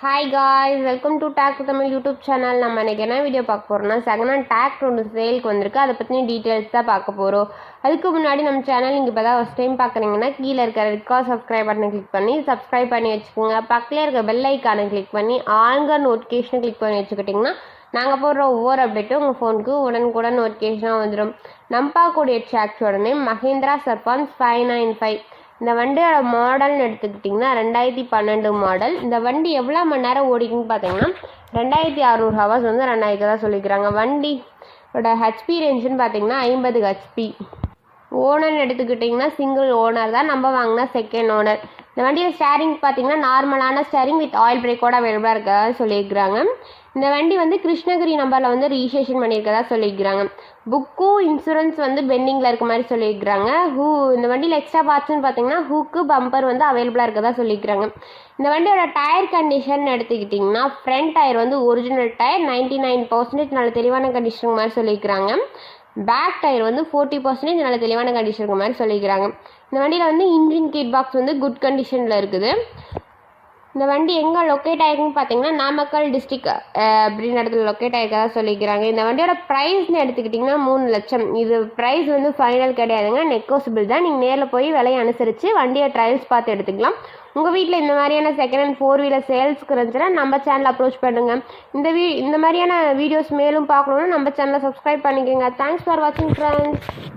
Hi guys welcome to Tech Tamil YouTube channel நம்ம இன்றைக்கி என்ன வீடியோ பார்க்க போகிறோம்னா செகண்ட் ஹேண்ட் டேக் ஒன்று சேலுக்கு வந்திருக்கு. அதை பற்றின டீட்டெயில்ஸ் தான் பார்க்க போகிறோம் அதுக்கு முன்னாடி நம்ம சேனல் நீங்கள் இப்போ தான் ஃபஸ்ட் டைம் பார்க்குறீங்கன்னா கீழே இருக்கிற ரெட்கா சப்ஸ்கிரைப் பட்டனை கிளிக் பண்ணி சப்ஸ்கிரைப் பண்ணி வச்சுக்கோங்க. பக்கத்தில் இருக்க பெல் ஐக்கானை கிளிக் பண்ணி ஆளுங்க நோட்டிஃபிகேஷனை கிளிக் பண்ணி வச்சுக்கிட்டிங்கன்னா நாங்கள் போடுற ஒவ்வொரு அப்டேட்டும் உங்கள் ஃபோனுக்கு உடனுக்குடன் நோட்டிஃபிகேஷனாக வந்துடும் நம்பாக்கூடிய பார்க்கக்கூடிய ட்ராக்ஸோட name Mahindra Sarpanch five nine five இந்த வண்டியோட மாடல்னு எடுத்துக்கிட்டிங்கன்னா ரெண்டாயிரத்தி பன்னெண்டு மாடல். இந்த வண்டி எவ்வளோ மணி நேரம் ஓடிக்குன்னு பார்த்தீங்கன்னா ரெண்டாயிரத்தி அறநூறு ஹவர்ஸ் வந்து ரன் தான் சொல்லிக்கிறாங்க. வண்டியோட ஹெச்பி ரேஞ்சுன்னு பார்த்தீங்கன்னா ஐம்பது ஹெச்பி ஓனர்னு எடுத்துக்கிட்டிங்கன்னா சிங்கிள் ஓனர் தான். நம்ம வாங்கினா செகண்ட் ஓனர் இந்த வண்டியில் ஸ்டேரிங் பார்த்தீங்கன்னா நார்மலான ஸ்டேரிங் வித் ஆயில் பிரேக்கோட அவைலபிளாக இருக்கதா சொல்லியிருக்கிறாங்க. இந்த வண்டி வந்து கிருஷ்ணகிரி நம்பரில் வந்து ரிஜிஸ்ட்ரேஷன் பண்ணியிருக்கதா சொல்லியிருக்கிறாங்க. புக்கும் இன்சூரன்ஸ் வந்து பெண்டிங்கில் இருக்க மாதிரி சொல்லியிருக்கிறாங்க. ஹூ இந்த வண்டியில் எக்ஸ்ட்ரா பார்ட்ஸ்னு பார்த்தீங்கன்னா ஹூக்கு பம்பர் வந்து அவைலபிளாக இருக்கதா சொல்லியிருக்கிறாங்க. இந்த வண்டியோட டயர் கண்டிஷன் எடுத்துக்கிட்டிங்கன்னா ஃப்ரண்ட் டயர் வந்து original tyre ninety nine percentage நல்ல தெளிவான கண்டிஷன் மாதிரி சொல்லியிருக்கிறாங்க. பேக் டயர் வந்து ஃபோர்ட்டி பர்சன்டேஜ் நல்ல தெளிவான கண்டிஷன் இருக்க மாதிரி சொல்லிக்கிறாங்க இந்த வண்டியில் வந்து இன்ஜின் கீட் பாக்ஸ் வந்து குட் கண்டிஷனில் இருக்குது. இந்த வண்டி எங்கே லொக்கேட் ஆயிருக்குன்னு பார்த்தீங்கன்னா நாமக்கல் டிஸ்ட்ரிக் அப்படின்னு இடத்துல லொக்கேட் ஆகிருக்கதா சொல்லிக்கிறாங்க. இந்த வண்டியோட ப்ரைஸ்னு எடுத்துக்கிட்டிங்கன்னா மூணு லட்சம். இது ப்ரைஸ் வந்து ஃபைனல் கிடையாதுங்க. நெக்கோசிபிள் தான். நீங்கள் நேரில் போய் விலையை அனுசரித்து வண்டியை ட்ரையல்ஸ் பார்த்து எடுத்துக்கலாம். உங்கள் வீட்டில் இந்த மாதிரியான செகண்ட் ஹேண்ட் ஃபோர் வீலர் சேல்ஸ்க்கு இருந்துச்சுன்னா நம்ம சேனல் அப்ரோச் பண்ணுங்கள் இந்த வீ இந்த மாதிரியான வீடியோஸ் மேலும் பார்க்கணுன்னா நம்ம சேனலை சப்ஸ்கிரைப் பண்ணிக்கோங்க. தேங்க்ஸ் ஃபார் வாட்சிங் ஃப்ரெண்ட்ஸ்